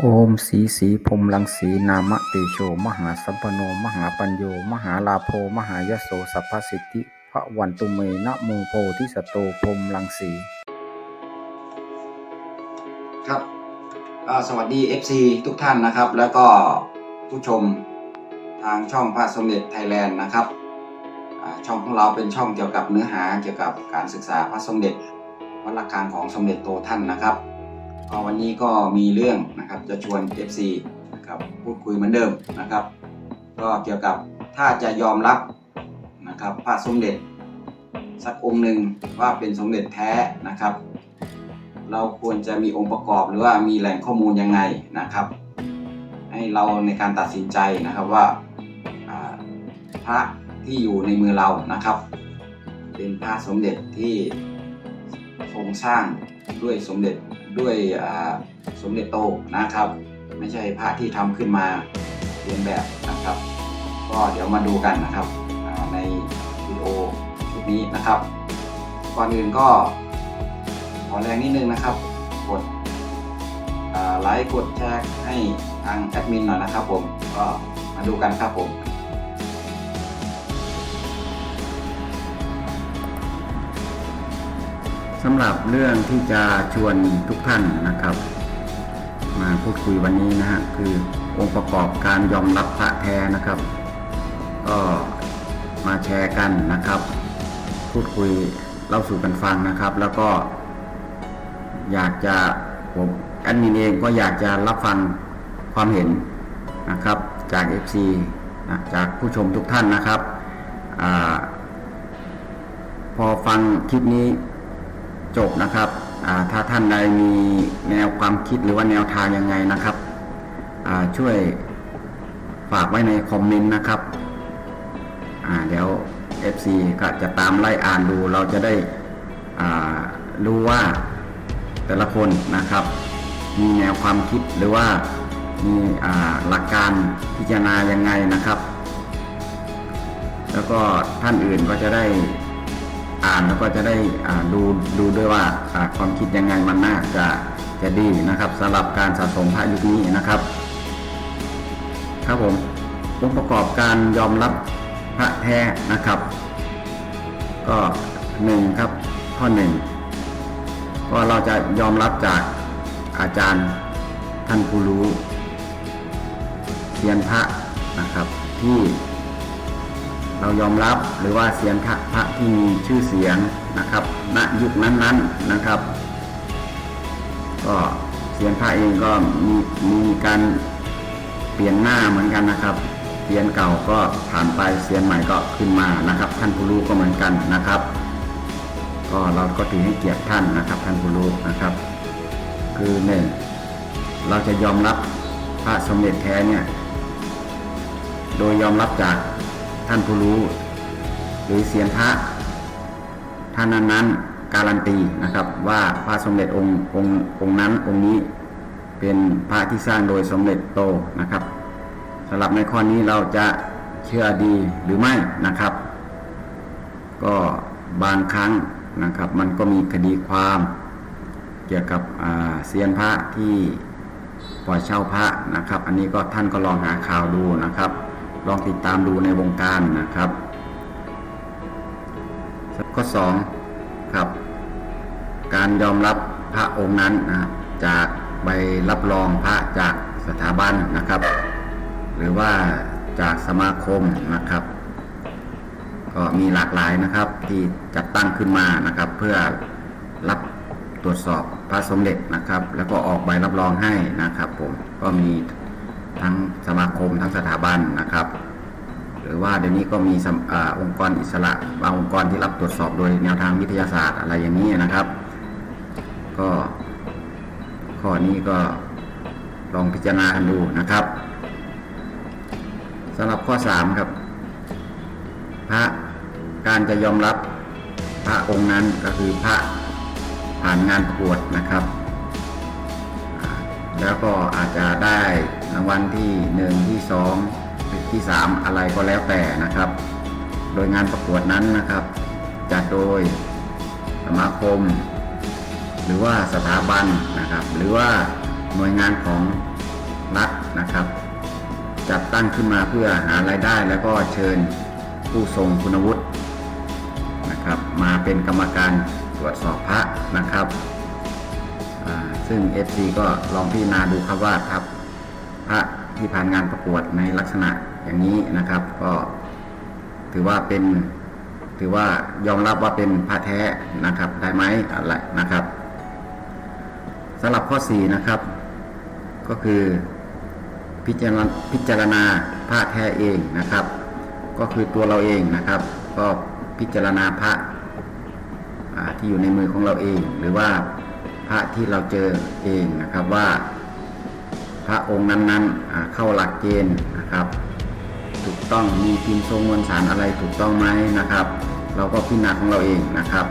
โอมสีสีพรมลังสีนามะเตโช มหาสัมปโน มหาปัญโย มหาลาโภมหายโสสัพพสิทธิพระวันตุเมนะโมโพธิสตโตพรมลังสีครับสวัสดี FC ทุกท่านนะครับ แล้วก็ผู้ชมทางช่องพระสมเด็จไทยแลนด์นะครับช่องของเราเป็นช่องเกี่ยวกับเนื้อหาเกี่ยวกับการศึกษาพระสมเด็จวัดลักการของสมเด็จโตท่านนะครับ ก็วันนี้ก็มีเรื่องนะครับจะชวน FC นะครับพูดคุยเหมือนเดิมนะครับ ก็เกี่ยวกับถ้าจะยอมรับนะครับพระสมเด็จ สักองค์หนึ่งว่าเป็นสมเด็จแท้นะครับ เราควรจะมีองค์ประกอบหรือว่ามีแหล่งข้อมูลยังไงนะครับ ให้เราในการตัดสินใจนะครับว่าพระที่อยู่ในมือเรานะครับ เป็นพระสมเด็จที่ทรงสร้างด้วยสมเด็จ ด้วยสมเด็จโตนะครับ ไม่ใช่พระที่ทำขึ้นมาเรียนแบบนะครับ ก็เดี๋ยวมาดูกันนะครับในวิดีโอชุดนี้นะครับก่อนอื่นก็ขอแรงนิดนึงนะครับ กดไลค์กดแชร์ให้ทางแอดมินหน่อยนะครับผมก็มาดูกันครับผม สำหรับเรื่องที่จะชวนทุกท่านนะครับ มาพูดคุยวันนี้นะฮะคือองค์ประกอบการยอมรับพระแท้นะครับ ก็มาแชร์กันนะครับ พูดคุยเล่าสู่กันฟังนะครับ แล้วก็ อยากจะผมแอดมินเองก็อยากจะรับฟังความเห็นนะครับจาก FC นะจากผู้ชมทุกท่านนะครับอพอฟังคลิปนี้ จบนะครับถ้าท่านใดมีแนวความคิดหรือว่าแนวทางยังไงนะครับช่วยฝากไว้ในคอมเมนต์นะครับเดี๋ยว FC ก็จะตามไล่อ่านดูเราจะได้รู้ว่าแต่ละคนนะครับ มีแนวความคิดหรือว่ามีหลักการพิจารณายังไงนะครับ แล้วก็ท่านอื่นก็จะได้ อ่านแล้วก็จะได้ดูดูด้วยว่าอ่าความคิดยังไงมันน่าจะจะดีนะครับสำหรับการสะสมพระยุคนี้นะครับ ครับผมองค์ประกอบการยอมรับพระแท้นะครับ ก็หนึ่งครับข้อหนึ่งก็เราจะยอมรับจากอาจารย์ท่านผู้รู้เซียนพระนะครับที่ เรายอมรับหรือว่าเสียงพระพระที่มีชื่อเสียงนะครับ ณยุคนั้นๆนะครับ ก็เสียงพระเองก็มีมีการเปลี่ยนหน้าเหมือนกันนะครับเสียนเก่าก็ผ่านไปเสียนใหม่ก็ขึ้นมานะครับ ท่านผู้รู้ก็เหมือนกันนะครับ ก็เราก็ถือให้เกียรติท่านนะครับ ท่านผู้รู้นะครับ คือหนึ่งเราจะยอมรับพระสมเด็จแท้เนี่ยโดยยอมรับจาก ท่านผู้รู้ หรือเสียนพระท่านนั้นๆการันตีนะครับ ว่าพระสมเด็จองค์องค์องค์นั้นองค์นี้เป็นพระที่สร้างโดยสมเด็จโตนะครับสำหรับในข้อนี้เราจะเชื่อดีหรือไม่นะครับ ก็บางครั้งนะครับ มันก็มีคดีความ เกี่ยวกับเซียนพระที่ปล่อยเช่าพระนะครับ อันนี้ก็ท่านก็ลองหาข่าวดูนะครับ ลองติดตามดูในวงการนะครับ ข้อ2ครับ การยอมรับพระองค์นั้นนะจากใบรับรองพระจากสถาบันนะครับ หรือว่าจากสมาคมนะครับ ก็มีหลากหลายนะครับที่จัดตั้งขึ้นมานะครับ เพื่อรับตรวจสอบพระสมเด็จนะครับ แล้วก็ออกใบรับรองให้นะครับผมก็มี ทั้งสมาคมทั้งสถาบันนะครับ หรือว่าเดี๋ยวนี้ก็มีอองค์กรอิสระบางองค์กรที่รับตรวจสอบโดยแนวทางวิทยาศาสตร์อะไรอย่างนี้นะครับ ก็ข้อนี้ก็ลองพิจารณากันดูนะครับสำหรับข้อ3ครับ พระการจะยอมรับพระองค์นั้นก็คือพระผ่านงานประกวดนะครับ แล้วก็อาจจะได้ รางวัลที่หนึ่งที่สองที่สามอะไรก็แล้วแต่นะครับ โดยงานประกวดนั้นนะครับ จัดโดยสมาคม หรือว่าสถาบันนะครับ หรือว่าหน่วยงานของรัฐนะครับ จัดตั้งขึ้นมาเพื่อหารายได้แล้วก็เชิญผู้ทรงคุณวุฒินะครับมาเป็นกรรมการตรวจสอบพระนะครับ ซึ่ง FC ก็ลองพิจารณาดูครับว่าครับ พระที่ผ่านงานประกวดในลักษณะอย่างนี้นะครับ ก็ถือว่าเป็นถือว่ายอมรับว่าเป็นพระแท้นะครับได้ไหมอะไรนะครับสำหรับข้อ4นะครับ ก็คือพิจารณาพิจารณาพระแท้เองนะครับ ก็คือตัวเราเองนะครับ ก็พิจารณาพระที่อยู่ในมือของเราเอง หรือว่าพระที่เราเจอเองนะครับว่า พระองค์นั้นๆเข้าหลักเกณฑ์นะครับ ถูกต้องมีพิมพ์ทรงมวลสารอะไรถูกต้องไหมนะครับ เราก็พิจารณาของเราเองนะครับ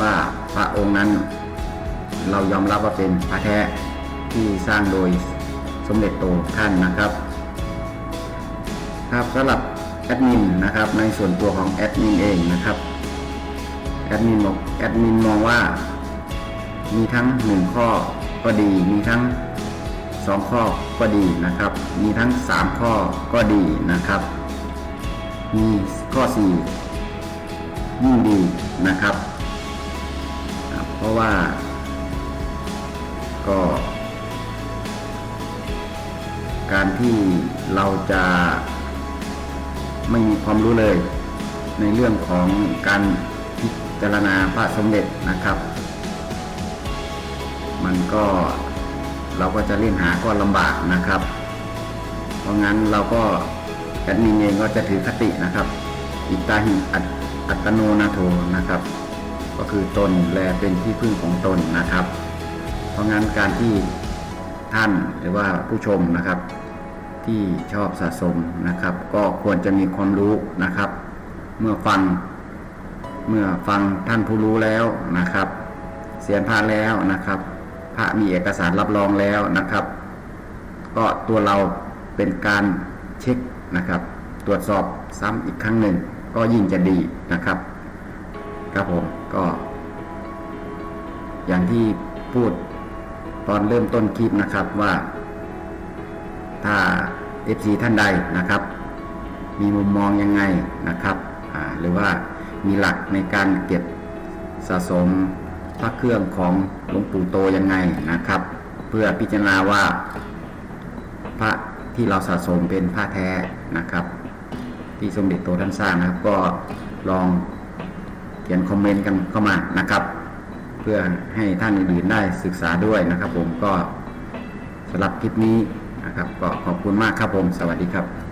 ว่าพระองค์นั้น เรายอมรับว่าเป็นพระแท้ที่สร้างโดยสมเด็จโตท่านนะครับ ครับสำหรับแอดมินนะครับในส่วนตัวของแอดมินเองนะครับแอดมินบอกแอดมินมองว่ามีทั้งหนึ่งข้อก็ดีมีทั้ง สองข้อก็ดีนะครับ มีทั้งสามข้อก็ดีนะครับ มีข้อสี่ยิ่งดีนะครับ เพราะว่าก็ การที่เราจะไม่มีความรู้เลย ในเรื่องของการพิจารณาพระสมเด็จนะครับ มันก็ เราก็จะเล่นหาก็ลำบากนะครับ เพราะงั้นเราก็แอดมินเองก็จะถือคตินะครับ อิตาหิอัตโนนาโถนะครับ ก็คือตนแลเป็นที่พึ่งของตนนะครับ เพราะงั้นการที่ท่านหรือว่าผู้ชมนะครับ ที่ชอบสะสมนะครับ ก็ควรจะมีความรู้นะครับ เมื่อฟังเมื่อฟังท่านผู้รู้แล้วนะครับ เสียนพระแล้วนะครับ พระมีเอกสารรับรองแล้วนะครับ ก็ตัวเราเป็นการเช็คนะครับ ตรวจสอบซ้ำอีกครั้งหนึ่ง ก็ยิ่งจะดีนะครับ ครับผมก็ อย่างที่พูดตอนเริ่มต้นคลิปนะครับว่า ถ้า FC ท่านใดนะครับ มีมุมมองยังไงนะครับหรือว่ามีหลักในการเก็บสะสม พระเครื่องของหลวงปู่โตยังไงนะครับ เพื่อพิจารณาว่าพระที่เราสะสมเป็นพระแท้นะครับ ที่สมเด็จโตท่านสร้างนะครับ ก็ลองเขียนคอมเมนต์กันเข้ามานะครับ เพื่อให้ท่านอื่นๆได้ศึกษาด้วยนะครับ ผมก็สำหรับคลิปนี้นะครับ ก็ขอบคุณมากครับผม สวัสดีครับ